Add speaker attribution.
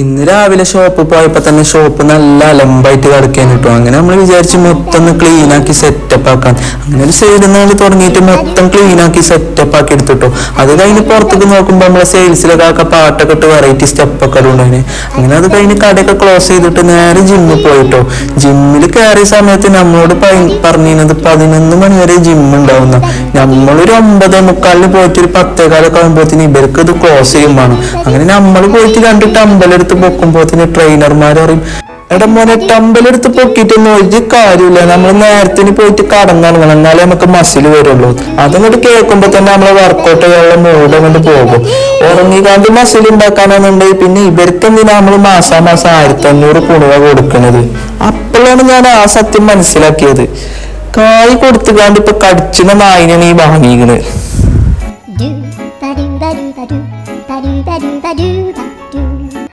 Speaker 1: ഇന്ന് രാവിലെ ഷോപ്പ് പോയപ്പോ തന്നെ ഷോപ്പ് നല്ല അലമ്പായിട്ട് കിടക്കാൻ കിട്ടും അങ്ങനെ നമ്മൾ വിചാരിച്ച് മൊത്തം ഒന്ന് ക്ലീൻ ആക്കി സെറ്റപ്പ് ആക്കാൻ. അങ്ങനെ ഒരു സൈഡിൽ നിന്ന് തുടങ്ങിയിട്ട് മൊത്തം ക്ലീൻ ആക്കി സെറ്റപ്പ് ആക്കി എടുത്തിട്ടു അത് കഴിഞ്ഞ് പുറത്തേക്ക് നോക്കുമ്പോൾ നമ്മളെ സെയിൽസിലൊക്കെ ആക്കെ പാട്ടൊക്കെ ഇട്ട് വെറൈറ്റി സ്റ്റെപ്പ് ഒക്കെ ഉണ്ടായിന് അങ്ങനെ അത് കഴിഞ്ഞ് കടയൊക്കെ ക്ലോസ് ചെയ്തിട്ട് നേരെ ജിമ്മിൽ പോയിട്ടോ ജിമ്മിൽ കയറിയ സമയത്ത് നമ്മളോട് പറഞ്ഞിരുന്നത് പതിനൊന്ന് മണി വരെ ജിം ഉണ്ടാവുന്ന. നമ്മളൊരു ഒമ്പത് മുക്കാലിന് പോയിട്ട് ഒരു പത്തേകാലൊക്കെ ആകുമ്പോഴത്തേന് ഇവർക്ക് ഇത് ക്ലോസ് ചെയ്യും അങ്ങനെ നമ്മൾ പോയിട്ട് കണ്ടിട്ട് അമ്പലെടുത്ത് പൊക്കുമ്പോഴത്തേന് ട്രെയിനർമാർ പറയും എടാ മോനെ ടമ്പലെടുത്ത് പൊക്കിയിട്ടൊന്നും ഒരു കാര്യമില്ല നമ്മൾ നേരത്തിന് പോയിട്ട് കടന്നിറങ്ങണം. എന്നാലേ നമുക്ക് മസിൽ വരുള്ളൂ. അതങ്ങോട്ട് കേൾക്കുമ്പോ തന്നെ നമ്മളെ വർക്കൗട്ട് ചെയ്യാനുള്ള മൂഡ് അങ്ങോട്ട് പോകും. ഉറങ്ങിക്കാണ്ട് മസിൽ ഉണ്ടാക്കാനാണെന്നുണ്ടെങ്കിൽ പിന്നെ ഇവർക്ക് എന്തിനാ നമ്മൾ മാസാ മാസം ആയിരത്തി അഞ്ഞൂറ് കുണുവ കൊടുക്കണത്? അപ്പോഴാണ് ഞാൻ ആ സത്യം മനസ്സിലാക്കിയത്. കായ് കൊടുത്തുകാണ്ട് ഇപ്പൊ കടിച്ചിന നായിനാണ് ഈ വാങ്ങിക്കണത്.
Speaker 2: do തരും do തരും do ba